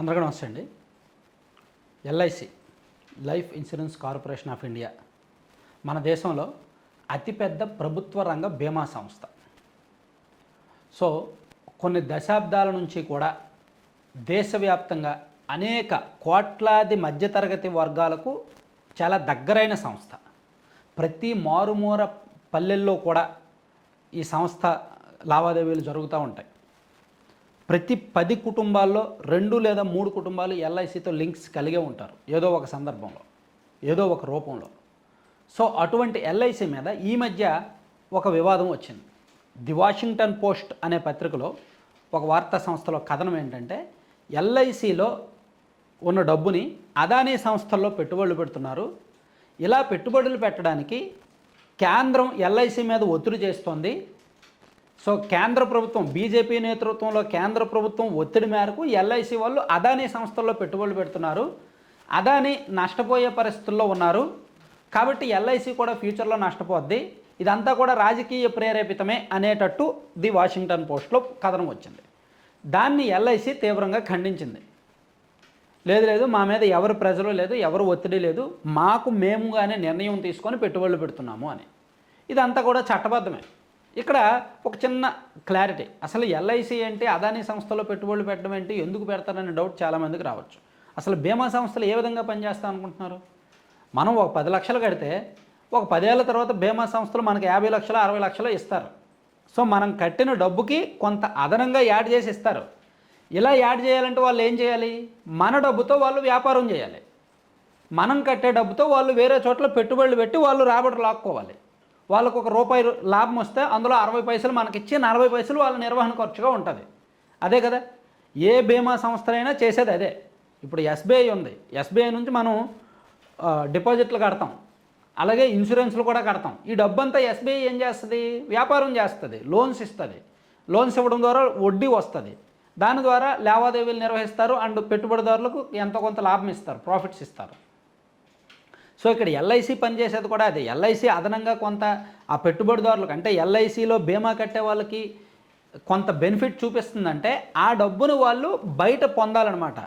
అందరికీ నమస్తే అండి. LIC Life Insurance Corporation of India మన దేశంలో అతిపెద్ద ప్రభుత్వ రంగ బీమా సంస్థ. సో కొన్ని దశాబ్దాల నుంచి కూడా దేశవ్యాప్తంగా అనేక కోట్లాది మధ్యతరగతి వర్గాలకు చాలా దగ్గరైన సంస్థ. ప్రతి మారుమూర పల్లెల్లో కూడా ఈ సంస్థ లావాదేవీలు జరుగుతూ ఉంటాయి. ప్రతి పది కుటుంబాల్లో రెండు లేదా మూడు కుటుంబాలు ఎల్ఐసితో లింక్స్ కలిగే ఉంటారు. ఏదో ఒక సందర్భంలో ఏదో ఒక రూపంలో. సో అటువంటి ఎల్ఐసి మీద ఈ మధ్య ఒక వివాదం వచ్చింది. ది వాషింగ్టన్ పోస్ట్ అనే పత్రికలో ఒక వార్తా సంస్థలో కథనం ఏంటంటే ఎల్ఐసిలో ఉన్న డబ్బుని అదానీ సంస్థల్లో పెట్టుబడులు పెడుతున్నారు. ఇలా పెట్టుబడులు పెట్టడానికి కేంద్రం ఎల్ఐసి మీద ఒత్తిడి చేస్తోంది. సో కేంద్ర ప్రభుత్వం బీజేపీ నేతృత్వంలో కేంద్ర ప్రభుత్వం ఒత్తిడి మేరకు ఎల్ఐసి వాళ్ళు అదానీ సంస్థల్లో పెట్టుబడులు పెడుతున్నారు. అదానీ నష్టపోయే పరిస్థితుల్లో ఉన్నారు. కాబట్టి ఎల్ఐసి కూడా ఫ్యూచర్లో నష్టపోద్ది. ఇదంతా కూడా రాజకీయ ప్రేరేపితమే అనేటట్టు ది వాషింగ్టన్ పోస్ట్లో కథనం వచ్చింది. దాన్ని ఎల్ఐసి తీవ్రంగా ఖండించింది. లేదు లేదు మా మీద ఎవరు ప్రజలు లేదు ఎవరు ఒత్తిడి లేదు మాకు మేముగానే నిర్ణయం తీసుకొని పెట్టుబడులు పెడుతున్నాము అని. ఇదంతా కూడా చట్టబద్ధమే. ఇక్కడ ఒక చిన్న క్లారిటీ అసలు ఎల్ఐసి అంటే అదానీ సంస్థలో పెట్టుబడులు పెట్టడం ఏంటి? ఎందుకు పెడతారనే డౌట్ చాలామందికి రావచ్చు. అసలు బీమా సంస్థలు ఏ విధంగా పనిచేస్తా అనుకుంటున్నారు? మనం ఒక పది లక్షలు కడితే ఒక పదేళ్ళ తర్వాత బీమా సంస్థలు మనకు యాభై లక్షలు అరవై లక్షలు ఇస్తారు. సో మనం కట్టిన డబ్బుకి కొంత అదనంగా యాడ్ చేసి ఇస్తారు. ఇలా యాడ్ చేయాలంటే వాళ్ళు ఏం చేయాలి? మన డబ్బుతో వాళ్ళు వ్యాపారం చేయాలి. మనం కట్టే డబ్బుతో వాళ్ళు వేరే చోట్ల పెట్టుబడులు పెట్టి వాళ్ళు రాబడి లాక్కోవాలి. వాళ్ళకు ఒక రూపాయి లాభం వస్తే అందులో అరవై పైసలు మనకిచ్చి నలభై పైసలు వాళ్ళ నిర్వహణ ఖర్చుగా ఉంటుంది. అదే కదా? ఏ బీమా సంస్థలైనా చేసేది అదే. ఇప్పుడు ఎస్బీఐ ఉంది. ఎస్బీఐ నుంచి మనం డిపాజిట్లు కడతాం. అలాగే ఇన్సూరెన్స్లు కూడా కడతాం. ఈ డబ్బంతా ఎస్బీఐ ఏం చేస్తుంది? వ్యాపారం చేస్తుంది. లోన్స్ ఇస్తుంది. లోన్స్ ఇవ్వడం ద్వారా వడ్డీ వస్తుంది. దాని ద్వారా లావాదేవీలు నిర్వహిస్తారు. అండ్ పెట్టుబడిదారులకు ఎంతో కొంత లాభం ఇస్తారు. ప్రాఫిట్స్ ఇస్తారు. సో ఇక్కడ ఎల్ఐసి పనిచేసేది కూడా అదే. ఎల్ఐసి అదనంగా కొంత ఆ పెట్టుబడిదారులకు అంటే ఎల్ఐసిలో బీమా కట్టే వాళ్ళకి కొంత బెనిఫిట్ చూపిస్తుందంటే ఆ డబ్బును వాళ్ళు బయట పొందాలన్నమాట.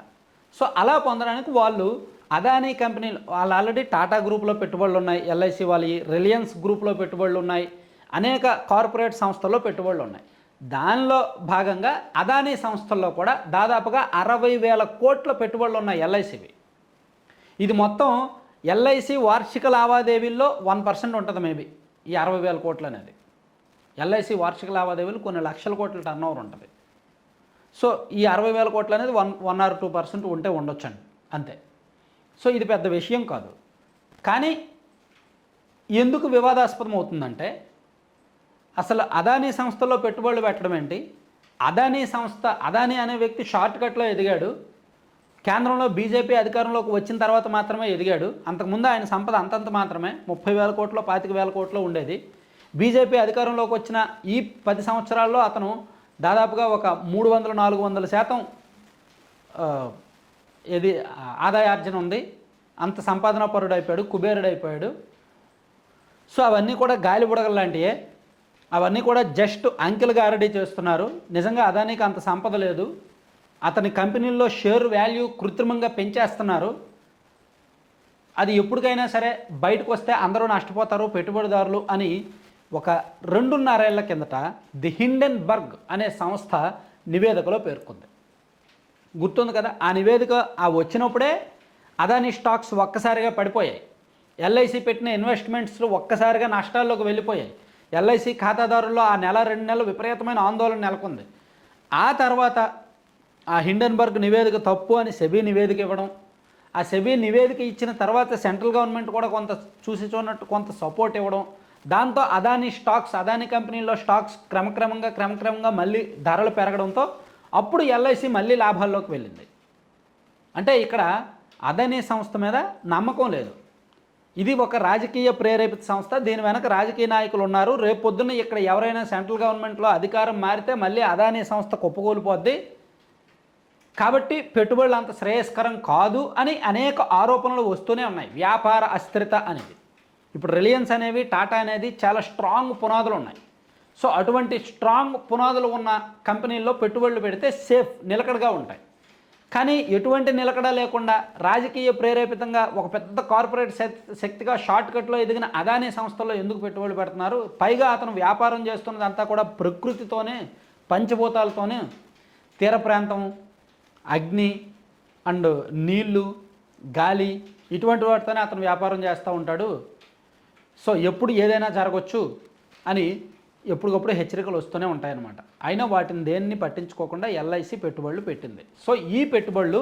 సో అలా పొందడానికి వాళ్ళు అదానీ కంపెనీలు వాళ్ళు ఆల్రెడీ టాటా గ్రూప్లో పెట్టుబడులు ఉన్నాయి ఎల్ఐసి వాళ్ళవి రిలయన్స్ గ్రూప్లో పెట్టుబడులు ఉన్నాయి అనేక కార్పొరేట్ సంస్థల్లో పెట్టుబడులు ఉన్నాయి. దానిలో భాగంగా అదానీ సంస్థల్లో కూడా దాదాపుగా అరవై వేల కోట్ల పెట్టుబడులు ఉన్నాయి ఎల్ఐసివి. ఇది మొత్తం ఎల్ఐసి వార్షిక లావాదేవీల్లో వన్ పర్సెంట్ ఉంటుంది మేబీ ఈ అరవై వేల కోట్లు అనేది ఎల్ఐసి వార్షిక లావాదేవీలు కొన్ని లక్షల కోట్ల టర్న్ ఓవర్ ఉంటుంది. సో ఈ అరవై వేల కోట్లు అనేది one one or two percent ఉంటే ఉండొచ్చండి అంతే. సో ఇది పెద్ద విషయం కాదు. కానీ ఎందుకు వివాదాస్పదం అవుతుందంటే అసలు అదానీ సంస్థలో పెట్టుబడులు పెట్టడం ఏంటి? అదానీ సంస్థ అదానీ అనే వ్యక్తి షార్ట్ కట్లో ఎదిగాడు కేంద్రంలో బీజేపీ అధికారంలోకి వచ్చిన తర్వాత మాత్రమే ఎదిగాడు. అంతకుముందు ఆయన సంపద అంతంత మాత్రమే ముప్పై వేల కోట్లో పాతిక వేల కోట్లో ఉండేది. బీజేపీ అధికారంలోకి వచ్చిన ఈ పది సంవత్సరాల్లో అతను దాదాపుగా ఒక మూడు వందల నాలుగు వందల శాతం ఇది ఆదాయార్జన ఉంది. అంత సంపాదన పరుడు అయిపోయాడు కుబేరుడు అయిపోయాడు సో అవన్నీ కూడా గాలి బుడగలు లాంటివే అవన్నీ కూడా జస్ట్ అంకెలుగా గారడీ చేస్తున్నారు. నిజంగా అదానికి అంత సంపద లేదు. అతని కంపెనీల్లో షేర్ వాల్యూ కృత్రిమంగా పెంచేస్తున్నారు. అది ఎప్పటికైనా సరే బయటకు వస్తే అందరూ నష్టపోతారు పెట్టుబడిదారులు అని ఒక రెండున్నరేళ్ళ కిందట ది హిండెన్బర్గ్ అనే సంస్థ నివేదికలో పేర్కొంది. గుర్తుంది కదా ఆ నివేదిక ఆ వచ్చినప్పుడే అదాని స్టాక్స్ ఒక్కసారిగా పడిపోయాయి. ఎల్ఐసి పెట్టిన ఇన్వెస్ట్మెంట్స్ ఒక్కసారిగా నష్టాల్లోకి వెళ్ళిపోయాయి. ఎల్ఐసి ఖాతాదారుల్లో ఆ నెల రెండు నెలలు విపరీతమైన ఆందోళన నెలకొంది. ఆ తర్వాత ఆ హిండెన్బర్గ్ నివేదిక తప్పు అని సెబీ నివేదిక ఇవ్వడం ఆ సెబీ నివేదిక ఇచ్చిన తర్వాత సెంట్రల్ గవర్నమెంట్ కూడా కొంత చూసి చూడనట్టు కొంత సపోర్ట్ ఇవ్వడం దాంతో అదానీ స్టాక్స్ అదానీ కంపెనీలో స్టాక్స్ క్రమక్రమంగా క్రమక్రమంగా మళ్ళీ ధరలు పెరగడంతో అప్పుడు ఎల్ఐసి మళ్ళీ లాభాల్లోకి వెళ్ళింది. అంటే ఇక్కడ అదానీ సంస్థ మీద నమ్మకం లేదు. ఇది ఒక రాజకీయ ప్రేరేపిత సంస్థ దీని వెనక రాజకీయ నాయకులు ఉన్నారు. రేపు పొద్దున్న ఇక్కడ ఎవరైనా సెంట్రల్ గవర్నమెంట్లో అధికారం మారితే మళ్ళీ అదానీ సంస్థ కుప్పకూలిపోద్ది. కాబట్టి పెట్టుబడులు అంత శ్రేయస్కరం కాదు అని అనేక ఆరోపణలు వస్తూనే ఉన్నాయి. వ్యాపార అస్థిరత అనేది. ఇప్పుడు రిలయన్స్ అనేవి టాటా అనేది చాలా స్ట్రాంగ్ పునాదులు ఉన్నాయి. సో అటువంటి స్ట్రాంగ్ పునాదులు ఉన్న కంపెనీల్లో పెట్టుబడులు పెడితే సేఫ్ నిలకడగా ఉంటాయి. కానీ ఎటువంటి నిలకడ లేకుండా రాజకీయ ప్రేరేపితంగా ఒక పెద్ద కార్పొరేట్ శక్తిగా షార్ట్ కట్లో ఎదిగిన అదానీ సంస్థల్లో ఎందుకు పెట్టుబడులు పెడుతున్నారు? పైగా అతను వ్యాపారం చేస్తున్నదంతా కూడా ప్రకృతితోనే పంచభూతాలతోనే తీర ప్రాంతం అగ్ని అండ్ నీళ్ళు గాలి ఇటువంటి వాటితోనే అతను వ్యాపారం చేస్తూ ఉంటాడు. సో ఎప్పుడు ఏదైనా జరగవచ్చు అని ఎప్పటికప్పుడు హెచ్చరికలు వస్తూనే ఉంటాయన్నమాట. అయినా వాటిని దేన్ని పట్టించుకోకుండా ఎల్ఐసి పెట్టుబడులు పెట్టింది. సో ఈ పెట్టుబడులు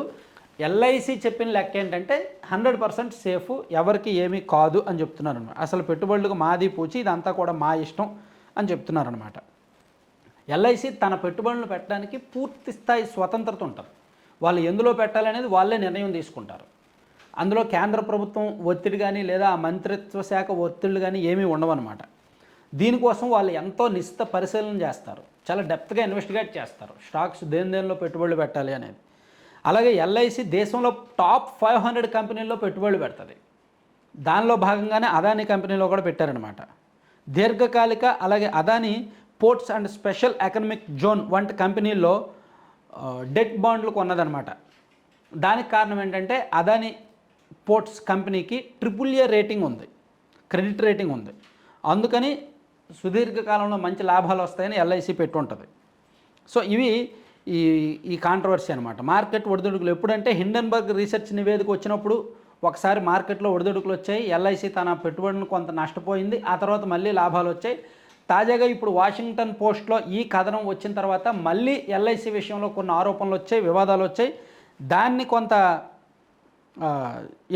ఎల్ఐసి చెప్పిన లెక్క ఏంటంటే హండ్రెడ్ పర్సెంట్ సేఫ్ ఎవరికి ఏమీ కాదు అని చెప్తున్నారు అనమాట అసలు పెట్టుబడులకు మాది పూచి ఇదంతా కూడా మా ఇష్టం అని చెప్తున్నారు అనమాట ఎల్ఐసి తన పెట్టుబడులు పెట్టడానికి పూర్తి స్థాయి స్వతంత్రత ఉంటుంది. వాళ్ళు ఎందులో పెట్టాలనేది వాళ్ళే నిర్ణయం తీసుకుంటారు. అందులో కేంద్ర ప్రభుత్వం ఒత్తిడి కానీ లేదా ఆ మంత్రిత్వ శాఖ ఒత్తిళ్ళు కానీ ఏమీ ఉండవన్నమాట. దీనికోసం వాళ్ళు ఎంతో నిశ్చిత పరిశీలన చేస్తారు. చాలా డెప్త్గా ఇన్వెస్టిగేట్ చేస్తారు. స్టాక్స్ దేని దేనిలో పెట్టుబడులు పెట్టాలి అనేది. అలాగే ఎల్ఐసి దేశంలో టాప్ ఫైవ్ హండ్రెడ్ కంపెనీల్లో పెట్టుబడులు పెడుతుంది. దానిలో భాగంగానే అదానీ కంపెనీలో కూడా పెట్టారనమాట దీర్ఘకాలిక అలాగే Adani Ports and Special Economic Zone వంటి కంపెనీల్లో డెట్ బాండ్లు కొన్నదనమాట దానికి కారణం ఏంటంటే అదాని పోర్ట్స్ కంపెనీకి ట్రిపుల్ ఏ రేటింగ్ ఉంది. క్రెడిట్ రేటింగ్ ఉంది. అందుకని సుదీర్ఘకాలంలో మంచి లాభాలు వస్తాయని ఎల్ఐసి పెట్టుంటుంది. సో ఇవి ఈ ఈ కాంట్రవర్సీ అనమాట మార్కెట్ ఒడిదుడుకులు ఎప్పుడంటే హిండన్బర్గ్ రీసెర్చ్ నివేదిక వచ్చినప్పుడు ఒకసారి మార్కెట్లో ఒడిదుడుకులు వచ్చాయి. ఎల్ఐసి తన పెట్టుబడిని కొంత నష్టపోయింది. ఆ తర్వాత మళ్ళీ లాభాలు వచ్చాయి. తాజాగా ఇప్పుడు వాషింగ్టన్ పోస్ట్లో ఈ కథనం వచ్చిన తర్వాత మళ్ళీ ఎల్ఐసి విషయంలో కొన్ని ఆరోపణలు వచ్చాయి వివాదాలు వచ్చాయి. దాన్ని కొంత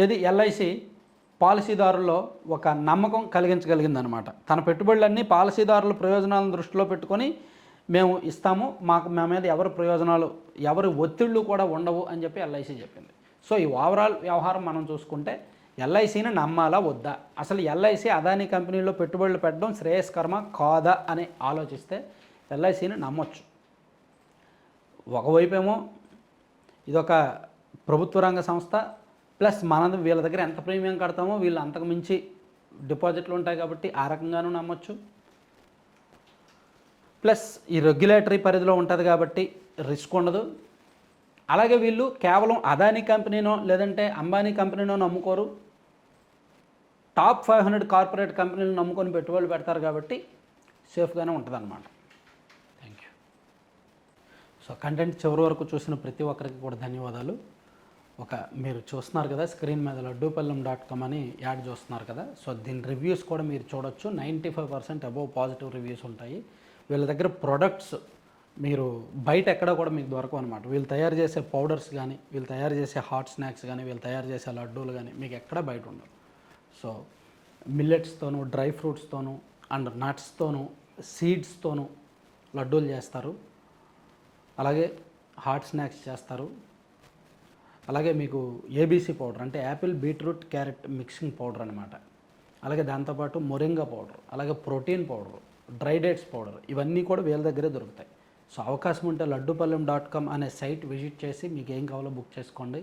ఏది ఎల్ఐసి పాలసీదారుల్లో ఒక నమ్మకం కలిగించగలిగిందనమాట. తన పెట్టుబడులన్నీ పాలసీదారుల ప్రయోజనాలను దృష్టిలో పెట్టుకొని మేము ఇస్తాము మాకు మా మీద ఎవరి ప్రయోజనాలు ఎవరి ఒత్తిళ్ళు కూడా ఉండవు అని చెప్పి ఎల్ఐసి చెప్పింది. సో ఈ ఓవరాల్ వ్యవహారం మనం చూసుకుంటే ఎల్ఐసిని నమ్మాలా వద్దా? అసలు ఎల్ఐసి అదాని కంపెనీలో పెట్టుబడులు పెట్టడం శ్రేయస్కరమా? కాదా? అని ఆలోచిస్తే ఎల్ఐసిని నమ్మొచ్చు. ఒకవైపేమో ఇదొక ప్రభుత్వ రంగ సంస్థ ప్లస్ మనది వీళ్ళ దగ్గర ఎంత ప్రీమియం కడతామో వీళ్ళు అంతకు మించి డిపాజిట్లు ఉంటాయి కాబట్టి ఆ రకంగానూ నమ్మొచ్చు. ప్లస్ ఈ రెగ్యులేటరీ పరిధిలో ఉంటుంది కాబట్టి రిస్క్ ఉండదు. అలాగే వీళ్ళు కేవలం అదానీ కంపెనీనో లేదంటే అంబానీ కంపెనీనో నమ్ముకోరు. టాప్ ఫైవ్ హండ్రెడ్ కార్పొరేట్ కంపెనీలు నమ్ముకొని పెట్టుబడులు పెడతారు కాబట్టి సేఫ్గానే ఉంటుంది అనమాట థ్యాంక్ యూ సో కంటెంట్ చివరి వరకు చూసిన ప్రతి ఒక్కరికి కూడా ధన్యవాదాలు. ఒక మీరు చూస్తున్నారు కదా స్క్రీన్ మీద లడ్డూపల్లెం డాట్ కామ్ అని యాడ్ చూస్తున్నారు కదా సో దీని రివ్యూస్ కూడా మీరు చూడొచ్చు. Ninety five percent above positive reviews ఉంటాయి. వీళ్ళ దగ్గర ప్రొడక్ట్స్ మీరు బయట ఎక్కడ కూడా మీకు దొరకవు అనమాట వీళ్ళు తయారు చేసే పౌడర్స్ కానీ వీళ్ళు తయారు చేసే హాట్ స్నాక్స్ కానీ వీళ్ళు తయారు చేసే లడ్డూలు కానీ మీకు ఎక్కడ బయట ఉండవు. సో మిల్లెట్స్తోనూ డ్రై ఫ్రూట్స్తోనూ అండ్ నట్స్తోనూ సీడ్స్తోనూ లడ్డూలు చేస్తారు. అలాగే హాట్ స్నాక్స్ చేస్తారు. అలాగే మీకు ఏబీసీ పౌడర్ అంటే apple beetroot carrot mixing powder అనమాట అలాగే దాంతోపాటు మొరింగా పౌడర్ అలాగే protein powder dry dates powder ఇవన్నీ కూడా వీళ్ళ దగ్గరే దొరుకుతాయి. సో అవకాశం ఉంటే లడ్డుపల్లెం డాట్ కామ్ అనే సైట్ విజిట్ చేసి మీకు ఏం కావాలో బుక్ చేసుకోండి.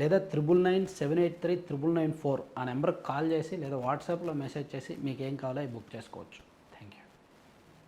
లేదా triple nine seven eight three triple nine four ఆ నెంబర్కి కాల్ చేసి లేదా వాట్సాప్లో మెసేజ్ చేసి మీకు ఏం కావాలో బుక్ చేసుకోవచ్చు.